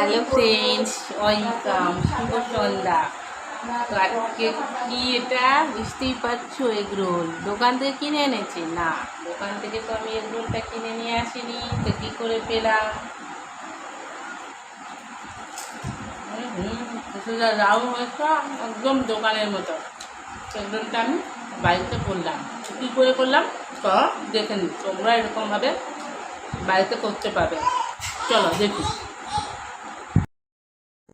Hello friends, welcome. শুভ সন্ধ্যা। তো আজকে কি এটা? বুঝতেই পারছ, এগরোল। দোকান থেকে কিনে এনেছি? না, দোকান থেকে তো আমি এগরোলটা কিনে নিয়ে আসিনি। তো কী করে পেলাম? সোজা রাউন্ড হয়েছে, একদম দোকানের মতো। এগরোলটা আমি বাড়িতে করলাম। কী করে করলাম? তো দেখে নিই। তোমরা এরকমভাবে বাড়িতে করতে পারবে। চলো, দেখি।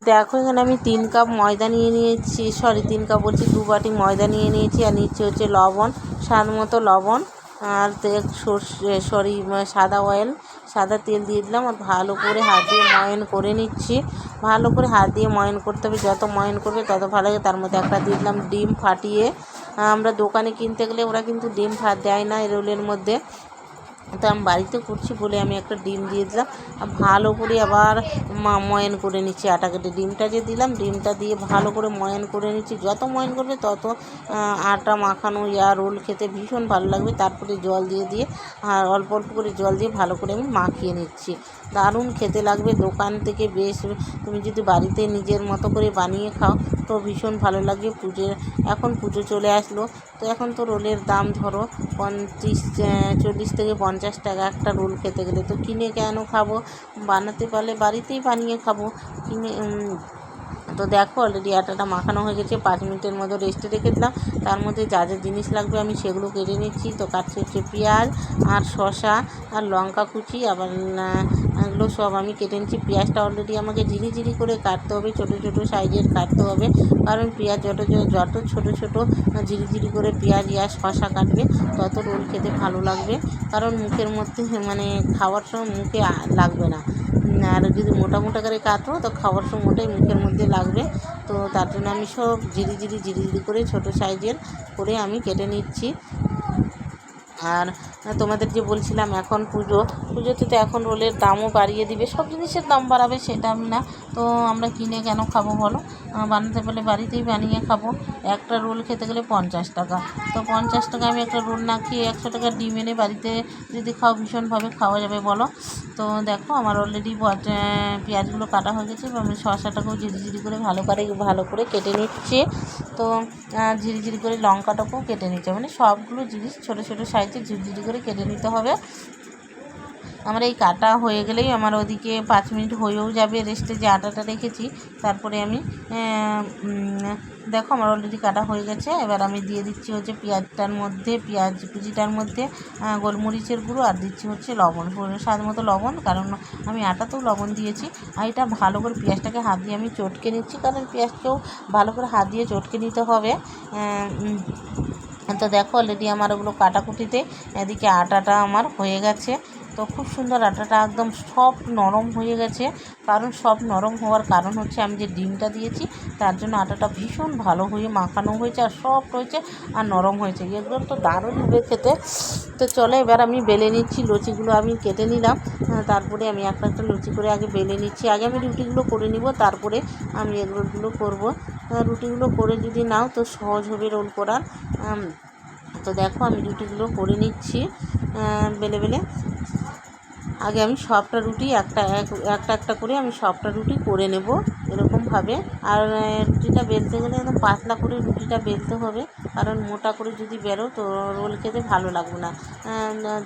দেখো, এখানে আমি তিন কাপ ময়দা নিয়ে নিয়েছি। সরি তিন কাপ বলছি, দু বাটি ময়দা নিয়ে নিয়েছি, আর নিচে হচ্ছে লবণ, স্বাদ মতো লবণ, আর সর্ষে সরি সাদা অয়েল সাদা তেল দিয়ে দিলাম, আর ভালো করে হাত দিয়ে ময়ন করে নিচ্ছি। ভালো করে হাত দিয়ে ময়ন করতে হবে, যত ময়ন করবে তত ভালো লাগে। তার মধ্যে একটা দিয়ে দিলাম ডিম ফাটিয়ে। আমরা দোকানে কিনতে গেলে ওরা কিন্তু ডিম ফাট দেয় না রোলের মধ্যে। তো আমি বাড়িতে করছি বলে আমি একটা ডিম দিয়ে দিলাম। আর ভালো করে আবার মা- ময়ান করে নিচ্ছি আটা কেটে। ডিমটা যে দিলাম, ডিমটা দিয়ে ভালো করে ময়ন করে নিচ্ছি। যত ময়ন করবে তত আটা মাখানো, ইয়া রোল খেতে ভীষণ ভালো লাগবে। তারপরে জল দিয়ে দিয়ে, আর অল্প অল্প করে জল দিয়ে ভালো করে আমি মাখিয়ে নিচ্ছি। দারুণ খেতে লাগবে। দোকান থেকে বেশ, তুমি যদি বাড়িতে নিজের মতো করে বানিয়ে খাও তো ভীষণ ভালো লাগবে পুজোর। এখন পুজো চলে আসলো। তো এখন তো রোলের দাম ধরো পঁয়ত্রিশ চল্লিশ থেকে পঞ্চাশ টাকা একটা রোল খেতে গেলে। তো কিনে কেন খাব? বানাতে পারলে বাড়িতেই বানিয়ে খাব। কিনে তো দেখো অলরেডি আটাটা মাখানো হয়ে গেছে, পাঁচ মিনিটের মতো রেস্টে রেখে দিলাম। তার মধ্যে যা যা জিনিস লাগবে আমি সেগুলো কেটে নিচ্ছি। তো কাটছি হচ্ছে পেঁয়াজ আর শসা আর লঙ্কা কুচি, আবার এগুলো সব আমি কেটে নিচ্ছি। পেঁয়াজটা অলরেডি আমাকে ঝিরি ঝিরি করে কাটতে হবে, ছোটো ছোটো সাইজের কাটতে হবে। কারণ পেঁয়াজ যত যত ছোটো ছোটো ঝিরি ঝিরি করে পেঁয়াজ আর শসা কাটবে, তত রোল খেতে ভালো লাগবে। কারণ মুখের মধ্যে মানে খাওয়ার সময় মুখে লাগবে না। আর যদি মোটা মোটা করে কাটো, তো খাবার সময় ওটাই মুখের মধ্যে লাগবে। তো তার জন্য আমি সব ঝিরি ঝিরি ঝিরি ঝিরি করে ছোটো সাইজের করে আমি কেটে নিচ্ছি। আর তোমাদের যে বলছিলাম এখন পুজো পুজোতে তো এখন রোলের দামও বাড়িয়ে দিবে সব জিনিসের দাম বাড়াবে সেটা আমি না। তো আমরা কিনে কেন খাব বলো? বানাতে পারলে বাড়িতেই বানিয়ে খাব। একটা রোল খেতে গেলে পঞ্চাশ টাকা। তো পঞ্চাশ টাকা আমি একটা রোল না খেয়ে একশো টাকা ডিম এনে বাড়িতে যদি খাও ভীষণভাবে খাওয়া যাবে বলো। তো দেখো আমার অলরেডি পেঁয়াজগুলো কাটা হয়ে গেছে এবং ঝিরি ঝিরি করে ভালো করে ভালো করে কেটে নিচ্ছে। তো আহ, ঝিরি ঝিরি করে লঙ্কাটাকেও কেটে নিচ্ছে। মানে সবগুলো জিনিস ছোটো ছোটো সাইজে ঝিরি ঝিরি করে কেটে নিতে হবে। আমার এই কাটা হয়ে গেলেই আমার ওদিকে পাঁচ মিনিট হয়েও যাবে রেস্টে যে আটাটা রেখেছি। তারপরে আমি দেখো আমার অলরেডি কাটা হয়ে গেছে। এবার আমি দিয়ে দিচ্ছি হচ্ছে পেঁয়াজটার মধ্যে, পেঁয়াজ কুচিটার মধ্যে গোলমরিচের গুঁড়ো আর দিচ্ছি হচ্ছে লবণ। স্বাদ মতো লবণ, কারণ আমি আটাতেও লবণ দিয়েছি। আর এটা ভালো করে পেঁয়াজটাকে হাত দিয়ে আমি চটকে নিচ্ছি, কারণ পেঁয়াজকেও ভালো করে হাত দিয়ে চটকে নিতে হবে। তো দেখো অলরেডি আমার ওগুলো কাটাকুটিতে এদিকে আটাটা আমার হয়ে গেছে। তো খুব সুন্দর আটাটা একদম সব নরম হয়ে গেছে। কারণ সব নরম হওয়ার কারণ হচ্ছে আমি যে ডিমটা দিয়েছি, তার জন্য আটাটা ভীষণ ভালো হয়ে মাখানো হয়েছে আর সফট হয়েছে আর নরম হয়েছে। এগুলো তো দারুণ হবে খেতে। তো চলে এবার আমি বেলে নিচ্ছি লুচিগুলো, আমি কেটে নিলাম। তারপরে আমি একটা একটা লুচি করে আগে বেলে নিচ্ছি। আগে আমি রুটিগুলো করে নিব, তারপরে আমি এগুলোগুলো করব। রুটিগুলো করে যদি নাও তো সহজ হবে রোল করার। তো দেখো আমি রুটিগুলো করে নিচ্ছি। বেলে বেলে। আগে আমি সবটা রুটি একটা এক- একটা একটা করে আমি সবটা রুটি করে নেব। এরকমভাবে আর রুটিটা বেলতে গেলে একদম পাতলা করে রুটিটা বেলতে হবে। কারণ মোটা করে যদি বেরো তো রোল খেতে ভালো লাগবে না।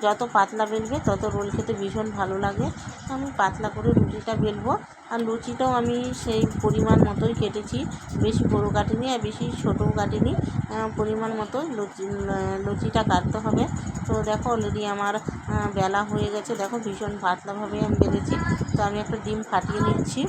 যত পাতলা বেলবে তত রোল খেতে ভীষণ ভালো লাগে। আমি পাতলা করে রুটিটা বেলবো। আর লুচিটাও আমি সেই পরিমাণ মতোই কেটেছি। বেশি বড়ো কাটিনি আর বেশি ছোটোও কাটিনি। পরিমাণ মতো লুচি লুচিটা কাটতে হবে। তো দেখো অলরেডি আমার বেলা হয়ে গেছে। দেখো ভীষণ পাতলাভাবে আমি বেলেছি। তো আমি একটা ডিম ফাটিয়ে নিচ্ছি।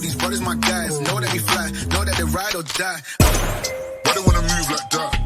These brothers my guys. Know that we fly, know that they ride or die. Why they wanna move like that?